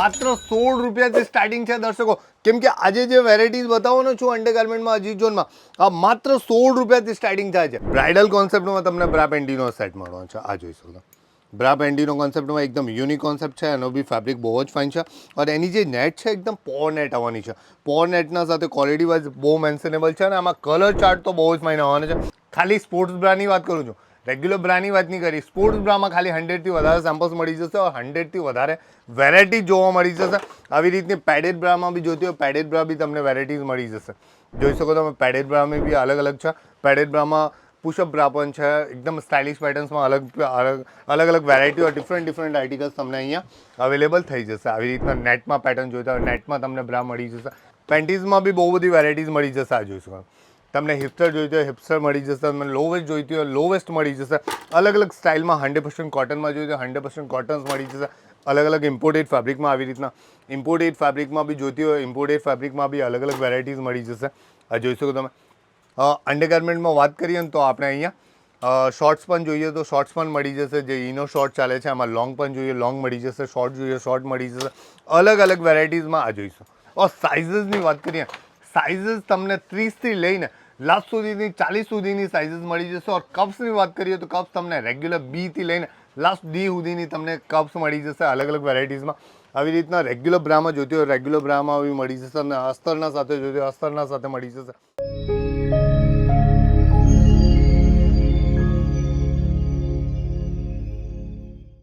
માત્ર સોળ રૂપિયાથી સ્ટાર્ટિંગ છે દર્શકો. કેમ કે આજે જે વેરાયટીઝ બતાવવાનો છું અંડરગાર્મેન્ટમાં અજીત ઝોનમાં માત્ર સોળ રૂપિયાથી સ્ટાર્ટિંગ થાય છે. બ્રાઇડલ કોન્સેપ્ટમાં તમને બ્રા પેન્ટીનો સેટ મળવાનો છે. આ જોઈ શકો. બ્રા પેન્ટીનો કોન્સેપ્ટમાં એકદમ યુનિક કોન્સેપ્ટ છે. એનો બી ફેબ્રિક બહુ જ ફાઇન છે. અને એની જે નેટ છે એકદમ પોર નેટ આવવાની છે. પોર નેટના સાથે ક્વોલિટી વાઇઝ બહુ મેન્સેનેબલ છે અને આમાં કલર ચાર્ટ તો બહુ જ ફાઇન આવવાનો છે. ખાલી સ્પોર્ટ્સ બ્રાની વાત કરું છું. રેગ્યુલર બ્રાની વાત નહીં કરી. સ્પોર્ટ્સ બ્રામાં ખાલી હંડ્રેડથી વધારે સેમ્પલ્સ મળી જશે હંડ્રેડથી વધારે વેરાયટી જોવા મળી જશે. આવી રીતની પેડેડ બ્રામાં બી જોતી હોય પેડેડ બ્રા બી તમને વેરાયટીઝ મળી જશે. જોઈ શકો તમે પેડેડ બ્રામાં બી અલગ અલગ છે. પેડેડ બ્રામાં પુશઅપ બ્રા પણ છે. એકદમ સ્ટાઇલિશ પેટર્ન્સમાં અલગ અલગ અલગ અલગ વેરાયટીઓ ડિફરન્ટ ડિફરન્ટ આર્ટિકલ્સ તમને અહીંયા અવેલેબલ થઈ જશે. આવી રીતના નેટમાં પેટર્ન જોઈતા હોય નેટમાં તમને બ્રા મળી જશે. પેન્ટીઝમાં બી બહુ બધી વેરાયટીઝ મળી જશે આ જોઈ શકો. તમને હિપસ્ટર જોઈતી હોય હિપસ્ટર મળી જશે, તમને લો વેસ્ટ જોઈતી હોય લો વેસ્ટ મળી જશે. અલગ અલગ સ્ટાઇલમાં હંડ્રેડ પર્સન્ટ કોટનમાં જોઈતી હોય હંડ્રેડ પર્સન્ટ કોટન્સ મળી જશે. અલગ અલગ ઇમ્પોર્ટેડ ફેબ્રિકમાં આવી રીતના. ઇમ્પોર્ટેડ ફેબ્રિકમાં બી જોઈતી હોય ઇમ્પોર્ટેડ ફેબ્રિકમાં બી અલગ અલગ વેરાયટીઝ મળી જશે. આ જોઈ શકો તમે. અંડરગાર્મેન્ટમાં વાત કરીએ ને તો આપણે અહીંયા શોર્ટ્સ પણ જોઈએ તો શોર્ટ્સ પણ મળી જશે. જે ઇનો શોર્ટ ચાલે છે, આમાં લોંગ પણ જોઈએ લોંગ મળી જશે. શોર્ટ જોઈએ શોર્ટ મળી જશે. અલગ અલગ વેરાયટીઝમાં આ જોઈશું. ઓર સાઇઝીસની વાત કરીએ. સાઇઝીસ તમને ત્રીસથી લઈને લાસ્ટ સુધીની, ચાલીસ સુધીની સાઇઝીસ મળી જશે. ઓર કપ્સની વાત કરીએ તો કપ્સ તમને રેગ્યુલર બીથી લઈને લાસ્ટ ડી સુધીની તમને કપ્સ મળી જશે અલગ અલગ વેરાયટીઝમાં આવી રીતના રેગ્યુલર બ્રામાં જોતી હોય રેગ્યુલર બ્રામાં બી મળી જશે અને અસ્તરના સાથે જોતી હોય અસ્તરના સાથે મળી જશે.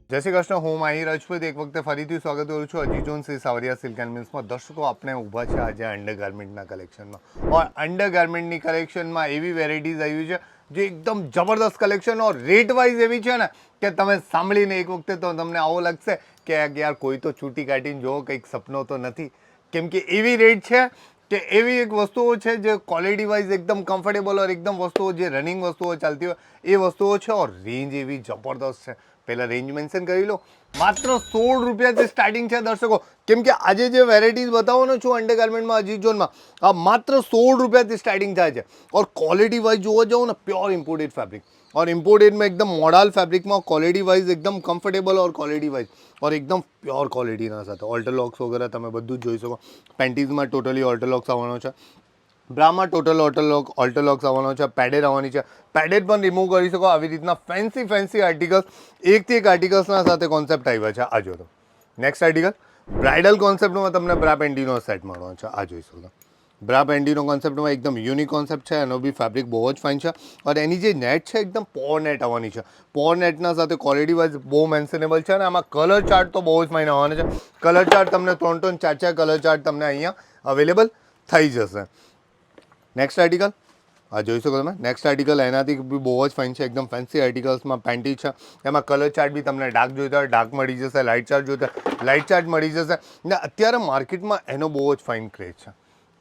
જય શ્રી કૃષ્ણ, હું માહી રાજપૂત. એક વખતે ફરીથી સ્વાગત કરું છું અજી જોન શ્રી સાવરિયા સિલ્ક એન્ડ મિલ્સમાં. દર્શકો, આપણે ઊભા છે આજે અંડર ગાર્મેન્ટના કલેક્શનમાં ઓર અંડરગાર્મેન્ટની કલેક્શનમાં એવી વેરાયટીઝ આવી છે જે એકદમ જબરદસ્ત કલેક્શન ઓર રેટ વાઇઝ એવી છે ને કે તમે સાંભળીને એક વખતે તો તમને આવો લાગશે કે યાર કોઈ તો છૂટી કાઢીને જોવો કંઈક સપનો તો નથી. કેમ કે એવી રેટ છે કે એવી એક વસ્તુઓ છે જે ક્વોલિટી વાઇઝ એકદમ કમ્ફર્ટેબલ ઓર એકદમ વસ્તુઓ જે રનિંગ વસ્તુઓ ચાલતી હોય, એ વસ્તુઓ છે. ઓર રેન્જ એવી જબરદસ્ત છે. પહેલાં રેન્જ મેન્શન કરી લો. માત્ર સોળ રૂપિયાથી સ્ટાર્ટિંગ છે દર્શકો. કેમ કે આજે જે વેરાયટીઝ બતાવવાનો છું અંડરગાર્મેન્ટમાં અજીત ઝોનમાં આ માત્ર સોળ રૂપિયાથી સ્ટાર્ટિંગ થાય છે. ઓર ક્વોલિટી વાઇઝ જોવા જાઓ ને પ્યોર ઇમ્પોર્ટેડ ફેબ્રિક ઓર ઇમ્પોર્ટેડમાં એકદમ મોડાલ ફેબ્રિકમાં ક્વોલિટી વાઇઝ એકદમ comfortable or quality wise or એકદમ પ્યોર ક્વોલિટીના સાથે. ઓલ્ટરલોક્સ વગેરે તમે બધું જ જોઈ શકો. પેન્ટીઝમાં ટોટલી ઓલ્ટરલોક્સ આવવાનો છે. બ્રામાં ટોટલ ઓલ્ટરલોક ઓલ્ટોલોક્સ આવવાનો છે, પેડેડ આવવાની છે. પેડેડ પણ રિમૂવ કરી શકો આવી રીતના ફેન્સી ફેન્સી આર્ટિકલ્સ એકથી એક આર્ટિકલ્સના સાથે કોન્સેપ્ટ આવ્યા છે. આ જોતો નેક્સ્ટ આર્ટિકલ બ્રાઇડલ કોન્સેપ્ટમાં તમને બ્રા પેન્ટીનો સેટ મળવાનો છે. આ જોઈ શકો બ્રા પેન્ડીનો કોન્સેપ્ટમાં એકદમ યુનિક કોન્સેપ્ટ છે. એનો બી ફેબ્રિક બહુ જ ફાઇન છે. અને એની જે નેટ છે, એકદમ પોર નેટ આવવાની છે. પોર નેટના સાથે ક્વોલિટી વાઇઝ બહુ મેન્શનેબલ છે અને આમાં કલર ચાર્ટ તો બહુ જ ફાઇન આવવાનો છે. કલર ચાર્ટ તમને ત્રણ ત્રણ, ચાર ચાર કલર ચાર્ટ તમને અહીંયા અવેલેબલ થઈ જશે. નેક્સ્ટ આર્ટિકલ આ જોઈ શકો તમે. નેક્સ્ટ આર્ટિકલ એનાથી બી બહુ જ ફાઇન છે, એકદમ ફેન્સી આર્ટિકલ્સમાં પેન્ટી છે. એમાં કલર ચાર્ટ બી તમને ડાર્ક જોઈતા હોય ડાર્ક મળી જશે લાઇટ ચાર્ટ જોઈતા લાઇટ ચાર્ટ મળી જશે. ને અત્યારે માર્કેટમાં એનો બહુ જ ફાઇન ક્રેઝ છે.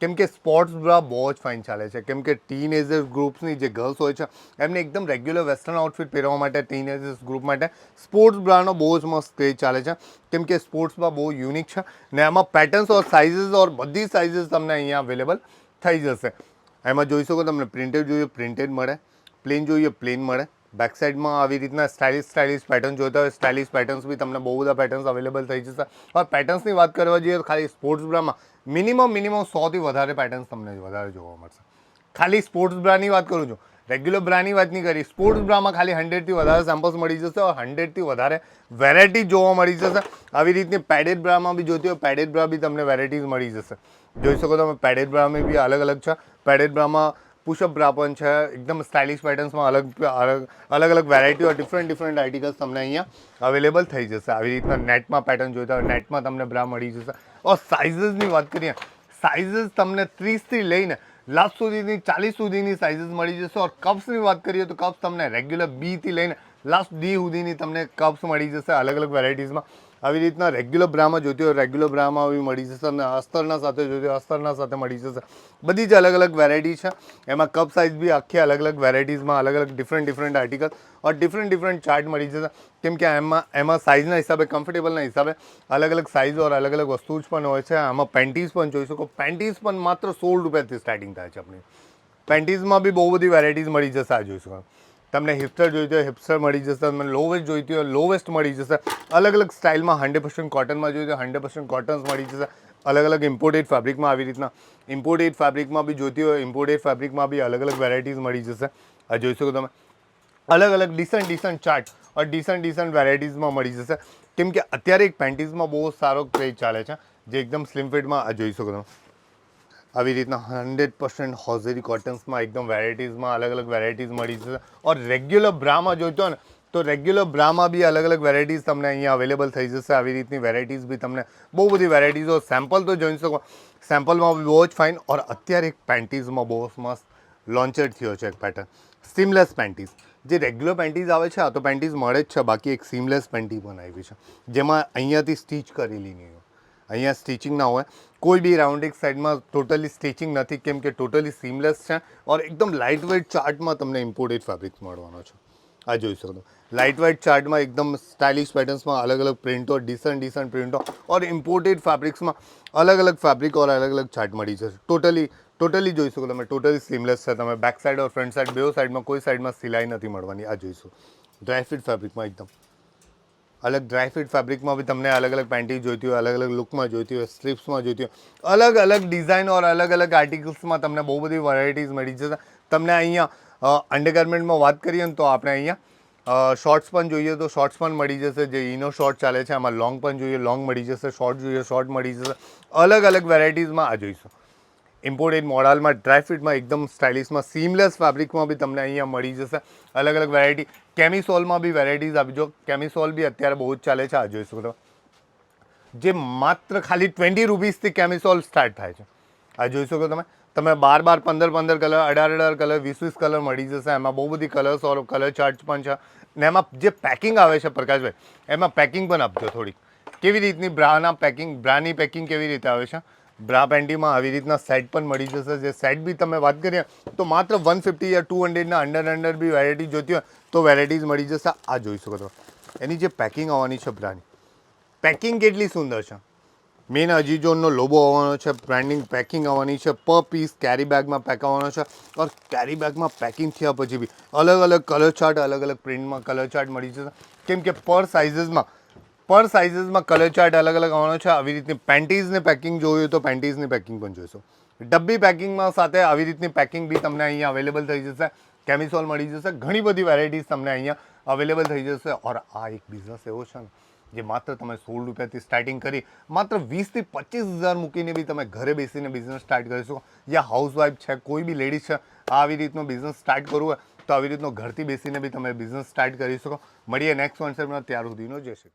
કેમ કે સ્પોર્ટ્સ બ્રા બહુ જ ફાઇન ચાલે છે. કેમ કે ટીનેજર્સ ગ્રુપ્સની જે ગર્લ્સ હોય છે, એમને એકદમ રેગ્યુલર વેસ્ટર્ન આઉટફિટ પહેરવા માટે ટીનેજર્સ ગ્રુપ માટે સ્પોર્ટ્સ બ્રાનો બહુ જ મસ્ત ક્રેઝ ચાલે છે. કેમ કે સ્પોર્ટ્સ બ્રા બહુ યુનિક છે ને એમાં પેટર્ન્સ ઓર સાઇઝીસ ઓર બધી સાઇઝીસ તમને અહીંયા અવેલેબલ થઈ જશે. એમાં જોઈ શકો તમને પ્રિન્ટેડ જોઈએ પ્રિન્ટેડ મળે. પ્લેન જોઈએ પ્લેન મળે. બેક સાઇડમાં આવી રીતના સ્ટાઇલિશ સ્ટાઇલિશ પેટર્ન જોતા હોય સ્ટાઇલિશ પેટર્ન્સ બી તમને બહુ બધા પેટર્ન્સ અવેલેબલ થઈ જશે. હવે પેટર્ન્સની વાત કરવા જઈએ તો ખાલી સ્પોર્ટ્સ બ્રામાં મિનિમમ મિનિમમ સોથી વધારે પેટર્ન્સ તમને વધારે જોવા મળશે. ખાલી સ્પોર્ટ્સ બ્રાની વાત કરું છું. રેગ્યુલર બ્રાની વાત નહીં કરી. સ્પોર્ટ્સ બ્રામાં ખાલી હંડ્રેડથી વધારે સેમ્પલ્સ મળી જશે હંડ્રેડથી વધારે વેરાયટી જોવા મળી જશે. આવી રીતની પેડેડ બ્રામાં બી જોતી હોય પેડેડ બ્રા બી તમને વેરાયટીઝ મળી જશે. જોઈ શકો તમે પેડેડ બ્રામાં બી અલગ અલગ છે. પેડેડ બ્રામાં પુશઅપ બ્રા પણ છે. એકદમ સ્ટાઇલિશ પેટર્ન્સમાં અલગ અલગ અલગ અલગ વેરાયટીઓ ડિફરન્ટ ડિફરન્ટ આર્ટિકલ્સ તમને અહીંયા અવેલેબલ થઈ જશે. આવી રીતના નેટમાં પેટર્ન જોઈતા હોય નેટમાં તમને બ્રા મળી જશે. ઓર સાઇઝીસની વાત કરીએ. સાઇઝીસ તમને ત્રીસથી લઈને લાસ્ટ સુધીની, ચાલીસ સુધીની સાઇઝીસ મળી જશે. ઓર કપ્સની વાત કરીએ તો કપ્સ તમને રેગ્યુલર બીથી લઈને લાસ્ટ ડી સુધીની તમને કપ્સ મળી જશે અલગ અલગ વેરાયટીઝમાં આવી રીતના રેગ્યુલર બ્રામાં જોતી હોય રેગ્યુલર બ્રામાં બી મળી જશે અને અસ્તરના સાથે જોતી હોય અસ્તરના સાથે મળી જશે. બધી જ અલગ અલગ વેરાયટી છે. એમાં કપ સાઇઝ બી આખી અલગ અલગ વેરાયટીઝમાં અલગ અલગ ડિફરન્ટ ડિફરન્ટ આર્ટિકલ ઓર ડિફરન્ટ ડિફરન્ટ ચાર્ટ મળી જશે. કેમ કે એમાં એમાં સાઇઝના હિસાબે કમ્ફર્ટેબલના હિસાબે અલગ અલગ સાઇઝ ઓર અલગ અલગ વસ્તુ જ પણ હોય છે. આમાં પેન્ટીઝ પણ જોઈ શકો. પેન્ટીઝ પણ માત્ર સોળ રૂપિયાથી સ્ટાર્ટિંગ થાય છે આપણી. પેન્ટીઝમાં બી બહુ બધી વેરાયટીઝ મળી જશે, આ જોઈ શકો. તમને હિપસ્ટર જોઈતી હોય હિપસ્ટર મળી જશે, તમને લો વેસ્ટ જોઈતી હોય લો વેસ્ટ મળી જશે. અલગ અલગ સ્ટાઇલમાં હંડ્રેડ પર્સન્ટ કોટનમાં જોઈતી હોય હંડ્રેડ પર્સન્ટ કોટન્સ મળી જશે. અલગ અલગ ઇમ્પોર્ટેડ ફેબ્રિકમાં આવી રીતના. ઇમ્પોર્ટેડ ફેબ્રિકમાં બી જોઈતી હોય ઇમ્પોર્ટેડ ફેબ્રિકમાં બી અલગ અલગ વેરાયટીઝ મળી જશે. આ જોઈ શકો તમે. અલગ અલગ decent decent chart or decent decent વેરાયટીઝમાં મળી જશે. કેમ કે અત્યારે એક પેન્ટીઝમાં બહુ સારો ક્રેઝ ચાલે છે. જે એકદમ સ્લિમ ફિટમાં જોઈ શકો તમે. આવી રીતના હંડ્રેડ પર્સન્ટ હોઝેરી કોટન્સમાં એકદમ વેરાયટીઝમાં અલગ અલગ વેરાયટીઝ મળી જશે ઓર રેગ્યુલર બ્રામાં જોઈતો ને, તો રેગ્યુલર બ્રામાં બી અલગ અલગ વેરાયટીઝ તમને અહીંયા અવેલેબલ થઈ જશે. આવી રીતની વેરાયટીઝ બી તમને બહુ બધી વેરાયટીઝો સેમ્પલ તો જોઈ શકો. સેમ્પલમાં બી બહુ જ ફાઇન ઓર અત્યારે એક પેન્ટીઝમાં બહુ મસ્ત લોન્ચેડ થયો છે એક પેટર્ન સીમલેસ પેન્ટીઝ જે રેગ્યુલર પેન્ટીઝ આવે છે, આ તો પેન્ટીઝ મળે જ છે. બાકી એક સીમલેસ પેન્ટી પણ આવી છે. જેમાં અહીંયાથી સ્ટીચ કરેલી નહીં હોય. અહીંયા સ્ટિચિંગ ના હોય. કોઈ બી રાઉન્ડિંગ સાઈડમાં ટોટલી સ્ટિચિંગ નથી, કેમ કે ટોટલી સીમલેસ છે ઓર એકદમ લાઇટ વેઇટ ચાર્ટમાં તમને ઇમ્પોર્ટેડ ફેબ્રિક મળવાનો છે. આ જોઈ શકો લાઇટ વેઇટ ચાર્ટમાં એકદમ સ્ટાઇલિશ પેટર્ન્સમાં અલગ અલગ પ્રિન્ટો ડિસન્ટ ડિસન્ટ પ્રિન્ટો ઓર ઇમ્પોર્ટેડ ફેબ્રિક્સમાં અલગ અલગ ફેબ્રિક ઓર અલગ અલગ ચાર્ટ મળી જશે. ટોટલી ટોટલી જોઈ શકો તમે. ટોટલી સીમલેસ છે તમે. બેક સાઈડ ઓર ફ્રન્ટ સાઇડ બે સાઈડમાં કોઈ સાઈડમાં સિલાઈ નથી મળવાની. આ જોઈશું ડ્રાયફિટ ફેબ્રિકમાં એકદમ. અલગ ડ્રાય ફિટ ફેબ્રિકમાં બી તમને અલગ અલગ પેન્ટી જોઈતી હોય, અલગ અલગ લુકમાં જોઈતી હોય સ્ટ્રીપ્સમાં જોઈતી હોય, અલગ અલગ ડિઝાઇન ઓર અલગ અલગ આર્ટિકલ્સમાં તમને બહુ બધી વેરાયટીઝ મળી જશે. તમને અહીંયા અંડરગાર્મેન્ટમાં વાત કરીએ ને તો આપણે અહીંયા શોર્ટ્સ પણ જોઈએ તો શોર્ટ્સ પણ મળી જશે, જે ઇનો શોર્ટ ચાલે છે, આમાં લોંગ પણ જોઈએ લોંગ મળી જશે શોર્ટ જોઈએ શોર્ટ મળી જશે, અલગ અલગ વેરાયટીઝમાં આ જોઈશું. ઇમ્પોર્ટેડ મોડલમાં ડ્રાય ફિટમાં એકદમ સ્ટાઇલિશમાં સીમલેસ ફેબ્રિકમાં બી તમને અહીંયા મળી જશે. અલગ અલગ વેરાયટી કેમિસોલમાં બી વેરાયટીઝ આપજો કેમિસોલ બી અત્યારે બહુ જ ચાલે છે. આ જોઈ શકો તમે. જે માત્ર ખાલી ટ્વેન્ટી રૂપીસથી કેમિસોલ સ્ટાર્ટ થાય છે. આ જોઈ શકો તમે. તમે બાર બાર, પંદર પંદર કલર અઢાર અઢાર કલર વીસ વીસ કલર મળી જશે. એમાં બહુ બધી કલર્સ ઓર કલર ચાર્ટ પણ છે. ને એમાં જે પેકિંગ આવે છે પ્રકાશભાઈ, એમાં પેકિંગ પણ આપજો થોડીક. કેવી રીતની બ્રાના પેકિંગ બ્રાની પેકિંગ કેવી રીતે આવે છે? બ્રા પેન્ટીમાં આવી રીતના સેટ પણ મળી જશે. જે સેટ બી તમે વાત કરીએ તો માત્ર વન ફિફ્ટી યા ટુ હંડ્રેડના અંડર અંડર બી વેરાયટી જોતી હોય, તો વેરાયટીઝ મળી જશે. આ જોઈ શકો છો. એની જે પેકિંગ આવવાની છે બ્રાની પેકિંગ કેટલી સુંદર છે. મેન અજીજોનનો લોબો આવવાનો છે બ્રાન્ડિંગ પેકિંગ આવવાની છે પર પીસ કેરી બેગમાં પેક આવવાનો છે, ઓર કેરી બેગમાં પેકિંગ થયા પછી બી અલગ અલગ કલર ચાર્ટ અલગ અલગ પ્રિન્ટમાં કલર ચાર્ટ મળી જશે. કેમ કે પર સાઇઝીસમાં પર સાઇઝીસમાં કલર ચાર્ટ અલગ અલગ આવવાનો છે. આવી રીતની પેન્ટીઝની પેકિંગ જોયું તો પેન્ટીઝની પેકિંગ પણ જોઈશું ડબ્બી પેકિંગમાં સાથે આવી રીતની પેકિંગ બી તમને અહીંયા અવેલેબલ થઈ જશે. કેમિસોલ મળી જશે. ઘણી બધી વેરાયટીઝ તમને અહીંયા અવેલેબલ થઈ જશે. ઓર આ એક બિઝનેસ એવો છે ને, જે માત્ર તમે સોળ રૂપિયાથી સ્ટાર્ટિંગ કરી, માત્ર વીસથી પચીસ હજાર મૂકીને બી તમે ઘરે બેસીને બિઝનેસ સ્ટાર્ટ કરી શકો. યા હાઉસવાઈફ છે, કોઈ બી લેડીઝ છે, આવી રીતનો બિઝનેસ સ્ટાર્ટ કરવું હોય તો આવી રીતનો ઘરથી બેસીને બી તમે બિઝનેસ સ્ટાર્ટ કરી શકો. મળીએ નેક્સ્ટ કોન્સેપ્ટમાં ત્યાર સુધીનો જય શ્રી કૃષ્ણ.